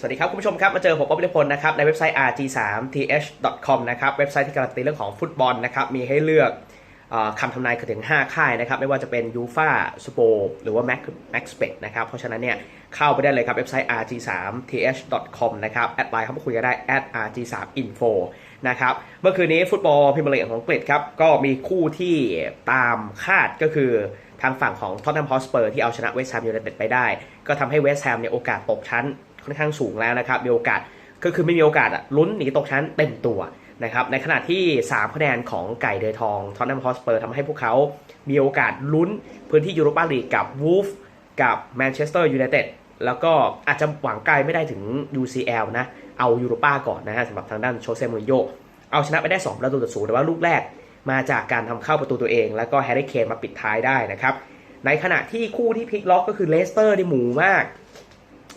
สวัสดีครับ คุณผู้ชมครับ มาเจอผมป๊อปปี้พลนะครับ ในเว็บไซต์ rg3th.com นะครับ เว็บไซต์ที่การันตีเรื่องของฟุตบอลนะครับ มีให้เลือกอคำทำนายถึง 5 ค่ายนะครับ ไม่ว่าจะเป็นยูฟาสโปหรือว่า Max Max p e c นะครับ เพราะฉะนั้นเนี่ยเข้าไปได้เลยครับ เว็บไซต์ rg3th.com นะครับ แอดไลน์เข้ามาคุยกันได้ @rg3info นะครับ เมื่อคืนนี้ฟุตบอลพรีเมียร์ลีกของอังกฤษครับ ก็มีคู่ที่ตามคาดก็คือทางฝั่งของท็อตแนมฮอสเปอร์ที่เอาชนะเวสต์แฮมยูไนเต็ดไปได้ ก็ทำให้เวสต์แฮมเนี่ยโอกาสตกชั้น ค่อนข้างสูงแล้วนะครับ มีโอกาสก็คือไม่มีโอกาสอะลุ้นหนีตกชั้นเต็มตัวนะครับ ในขณะที่ 3 คะแนนของไก่เดยทองท็อตแนมฮอสเปอร์ทำให้พวกเขามีโอกาสลุ้นพื้นที่ยูโรปาลีกกับวูฟกับแมนเชสเตอร์ยูไนเต็ดแล้วก็อาจจะหวังไกลไม่ได้ถึง UCL นะ เอายูโรปาก่อนนะฮะสำหรับทางด้านโชเซมูรินโญ่เอาชนะไปได้ 2 ประตูต่อศูนย์แต่ว่าลูกแรกมาจากการทำเข้าประตูตัวเอง แล้วก็แฮร์รี่เคนมาปิดท้ายได้นะครับ ในขณะที่คู่ที่พลิกล็อกก็คือเลสเตอร์ที่หมูมาก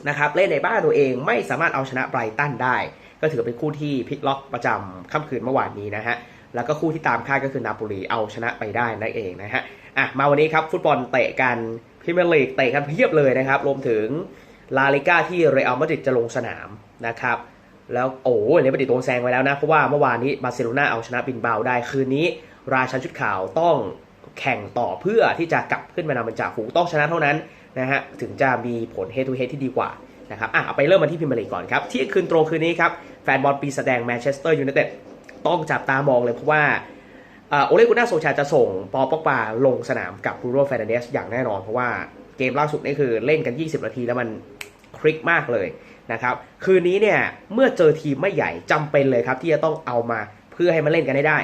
นะครับเล่นในบ้านตัวเองไม่สามารถเอาชนะไบรตันได้ ก็ถือเป็นคู่ที่พลิกล็อกประจำค่ำคืนเมื่อวานนี้นะฮะแล้วก็คู่ที่ตามคาดก็คือนาโปลีเอาชนะไปได้นั่นเองนะฮะอะมาวันนี้ครับฟุตบอลเตะกันพรีเมียร์ลีกเตะกันเพียบเลยนะครับรวมถึงลาลิก้าที่เรอัลมาดริดจะลงสนามนะครับแล้วโอ้เรอัลมาดริดโดนแซงไปแล้วนะเพราะว่าเมื่อวานนี้บาร์เซโลนาเอาชนะบินเบาได้คืนนี้ ราชันชุดขาวต้องแข่งต่อเพื่อที่จะกลับขึ้นมานำเป็นจ่าฝูงต้องชนะเท่านั้น นะฮะถึงจะมีผล head to head ที่ดีกว่านะครับอะเอาไปเริ่มมาที่พรีเมียร์ลีก่อนครับ ที่คืนตรงคืนนี้ครับ แฟนบอลปีแสดงแมนเชสเตอร์ยูไนเต็ดต้องจับตามองเลยเพราะว่าโอเลกุน่าโซชาจะส่งปอปอกปาลงสนามกับบูโรแฟนเดสอย่างแน่นอน เพราะว่าเกมล่าสุดนี่คือเล่นกัน 20 นาทีแล้วมันคลิกมากเลยนะครับคืนนี้เนี่ยเมื่อเจอทีมไม่ใหญ่จำเป็นเลยครับ ที่จะต้องเอามาเพื่อให้มันเล่นกันให้ได้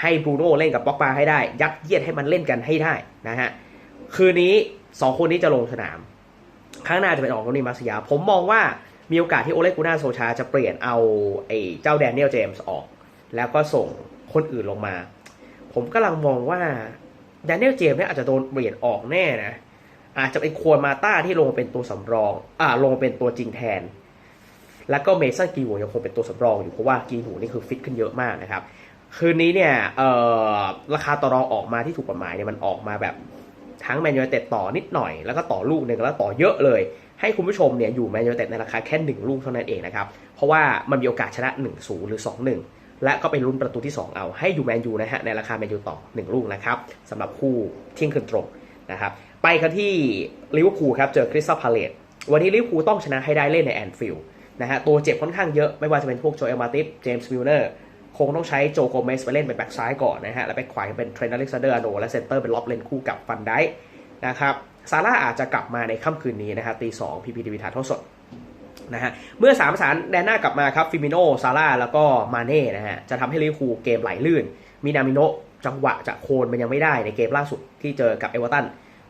ให้บรูโน่เล่นกับปอกปาให้ได้ ยัดเยียดให้มันเล่นกันให้ได้นะฮะ คืนนี้สองคนนี้จะลงสนาม ข้างหน้าจะเป็นออกโรนีมาสยา ผมมองว่ามีโอกาสที่โอเลกูน่าโซชาจะเปลี่ยนเอาไอ้เจ้าแดเนียลเจมส์ออก แล้วก็ส่งคนอื่นลงมา ผมกำลังมองว่าแดเนียลเจมส์เนี่ยอาจจะโดนเปลี่ยนออกแน่นะ อาจจะเป็นควรมาต้าที่ลงเป็นตัวสำรอง อ่าลงเป็นตัวจริงแทน แล้วก็เมสันกีหูยังคงเป็นตัวสำรองอยู่เพราะว่ากีหูนี่คือฟิตขึ้นเยอะมากนะครับ คืนนี้เนี่ยเอ่อราคาต่อรองออกมาที่ถูกกฎหมายเนี่ยมันออกมาแบบ ทั้งแมนยูไนเต็ดต่อนิดหน่อย แล้วก็ต่อลูกหนึ่งแล้วต่อเยอะเลย ให้คุณผู้ชมเนี่ยอยู่แมนยูไนเต็ดในราคาแค่ 1 ลูกเท่านั้นเองนะครับ เพราะว่ามันมีโอกาสชนะ 1 0 หรือ 2 1 และก็ไปลุ้นประตูที่ 2 เอาให้อยู่แมนยูนะฮะในราคาแมนยูต่อ 1 ลูกนะครับสำหรับคู่เที่ยงคืนตรงนะครับไปกันที่ลิเวอร์พูลครับเจอคริสตัลพาเลตวันนี้ลิเวอร์พูลต้องชนะให้ได้เล่นในแอนฟิลด์นะฮะตัวเจ็บค่อนข้างเยอะไม่ว่าจะเป็นพวกโจเอลมาติฟเจมส์มิลเนอร์ คงต้องใช้โจโกเมสไปเล่นเป็นแบ็กซ้ายก่อนนะฮะ แล้วแบ็กขวาเป็นเทรนต์อเล็กซานเดอร์อโนและเซนเตอร์เป็นล็อบเลนคู่กับฟันได้นะครับซาร่าอาจจะกลับมาในค่ำคืนนี้นะครับตีสองพีพีทีวีถ่ายทอดสดนะฮะเมื่อสามประสานแดนหน้ากลับมาครับฟิมิโนซาร่าแล้วก็มาเน่นะฮะจะทำให้ลิเวอร์พูลเกมไหลลื่น มีนามิโนจังหวะจะโคนมันยังไม่ได้ในเกมล่าสุดที่เจอกับเอเวอร์ตัน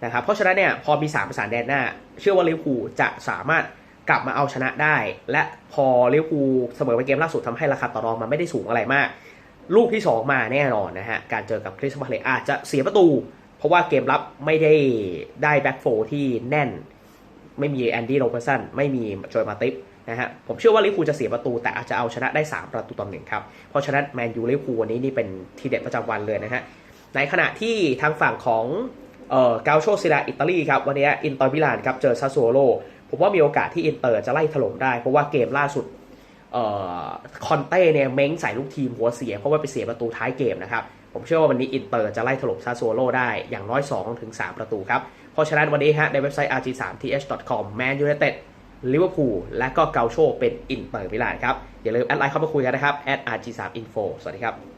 นะครับเพราะฉะนั้นเนี่ยพอมีสามประสานแดนหน้า เชื่อว่าลิเวอร์พูลจะสามารถ กลับมาเอาชนะได้ และพอลิเวอร์พูลเสมอไปเกมล่าสุดทำให้ราคาต่อรองมันไม่ได้สูงอะไรมาก ลูกที่ 2 มาแน่นอนนะฮะ การเจอกับคริสตัลพาเลตอาจจะเสียประตู เพราะว่าเกมรับไม่ได้ได้แบ็กโฟที่แน่น ไม่มีแอนดี้โรเบอร์สันไม่มีโจยมาติฟนะฮะผมเชื่อว่าลิเวอร์พูลจะเสียประตู แต่อาจจะเอาชนะได้ 3 ประตูต่อหนึ่งครับ เพราะฉะนั้นแมนยูลิเวอร์พูลวันนี้นี่เป็นทีเด็ดประจำวันเลยนะฮะในขณะที่ทางฝั่งของเอ่อกาโชซิลาอิตาลีครับวันนี้อินเตอร์มิลานครับเจอซาโซโล ผมว่ามีโอกาสที่อินเตอร์จะไล่ถล่มได้ เพราะว่าเกมล่าสุดคอนเต้เนี่ยเม้งใส่ลูกทีมหัวเสีย เพราะว่าไปเสียประตูท้ายเกมนะครับ ผมเชื่อว่าวันนี้อินเตอร์จะไล่ถล่มซาโซโลได้อย่างน้อย2-3ถึง 3 ประตูครับ เพราะฉะนั้นวันนี้ฮะในเว็บไซต์ rg3th.com แมนยูไนเต็ดลิเวอร์พูลและก็เกาโชเป็นอินเตอร์มิลานครับ อย่าลืมแอดไลน์เข้ามาคุยกันนะครับ rg3info สวัสดีครับ